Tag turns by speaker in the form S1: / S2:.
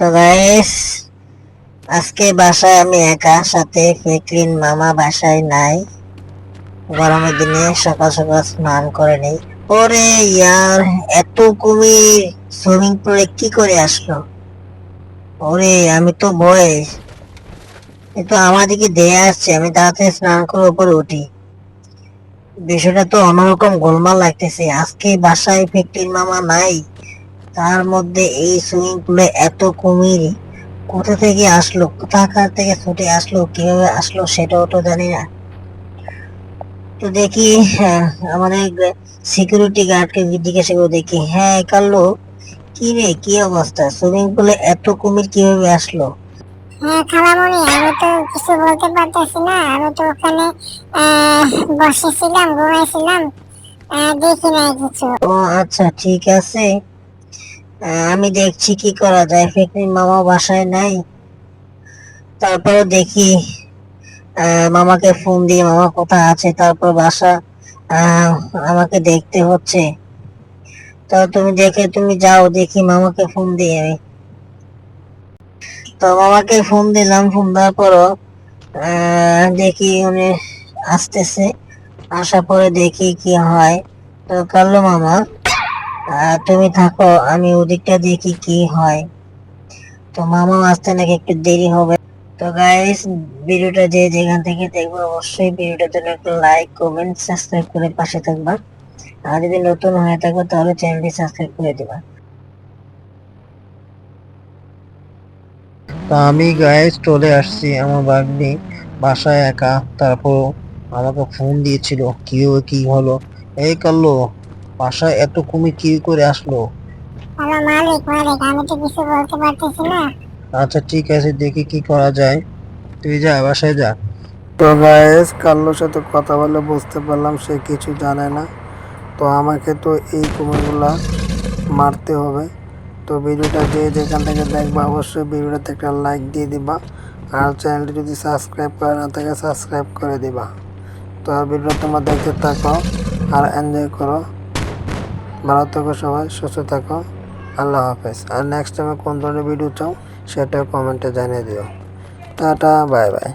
S1: তো গাইস আজকে বাসায় আমি একা, সাথে ফেকরিন মামা বাসায় নাই। গরমের দিনে সকাল সকাল স্নান করে নেই। ওরে ইয়ার, এত কুমির সুইমিং পুলে কি করে আসলো? ওরে, আমি তো ভয়ে। এ তো আমাদেরকে দিয়ে আসছে, আমি তাড়াতাড়ি স্নান করে উপরে উঠি। বিষয়টা তো অন্যরকম গোলমাল লাগতেছে। আজকে বাসায় ফেকরিন মামা নাই। তার মধ্যে এই সুইমিং পুলে এত কুমির কোথা থেকে আসলো কোথাকার থেকে ছুটে আসলো কীভাবে আসলো সেটাও তো জানি না। তো দেখি হ্যাঁ, আমাদের সিকিউরিটি গার্ডকে জিজ্ঞাসা করে দেখি হ্যাঁ কাল্লু কি রে কি অবস্থা? সুইমিং পুলে এত কুমির কীভাবে আসলো?
S2: হ্যাঁ খালামণি আমি তো কিছু বলতে পারতেছি না। আমি তো ওখানে বসেছিলাম ঘুমাইছিলাম। দেখি নাই কিছু।
S1: ও আচ্ছা ঠিক আছে। আমি দেখছি কি করা যায়। ফেকনি মামা বাসায় নাই। তারপরে দেখি মামাকে ফোন দিয়ে, মামা কোথায় আছে? তারপর বাসা আমাকে দেখতে হচ্ছে। তো তুমি দেখে, তুমি যাও, দেখি মামাকে ফোন দিয়ে আমি। তো মামাকে ফোন দিলাম ফোন দেওয়ার পরও দেখি উনি আসতেছে। আসার পরে দেখি কি হয়। তো কাল্লো মামা তুমি থাকো, আমি ওদিকটা দেখি কি হয়। তো মামা আসতে নাকি একটু দেরি হবে। তো গাইস ভিডিওটা যে যেখান থেকে দেখব অবশ্যই ভিডিওটার জন্য একটা লাইক কমেন্ট সাবস্ক্রাইব করে পাশে থাকবা। আর যদি নতুন হয়ে থাকো তাহলে চ্যানেলটি সাবস্ক্রাইব করে দিবা।
S3: তা আমি গাইজ চলে আসছি আমার বাগনি বাসায় একা তারপর আমাকে ফোন দিয়েছিল, কি কি হলো? এই কাল্লো। বাসায় এত কুমির কি করে আসলো?
S2: হ্যালো মালিক মালিক আমি তো কিছু বলতে পারতেছি না।
S3: আচ্ছা ঠিক আছে দেখি কি করা যায়। তুই যা বাসায় যা। তো গাইজ কাল্লোর সাথে কথা বলে বুঝতে পারলাম সে কিছু জানে না। তো আমাকে তো এই কুমিরগুলো মারতে হবে। তো ভিডিওটা যে যেখান থেকে দেখবা অবশ্যই ভিডিওটাতে একটা লাইক দিয়ে দিবা। আর চ্যানেলটি যদি সাবস্ক্রাইব করে না থাকে সাবস্ক্রাইব করে দিবা। তো আর ভিডিও তোমরা দেখতে থাকো আর এনজয় করো। ভালো থাকো সবাই, সুস্থ থাকো। আল্লাহ হাফেজ। আর নেক্সট টাইমে কোন ধরনের ভিডিও চাও, সেটা কমেন্টে জানিয়ে দিও। Tata bye bye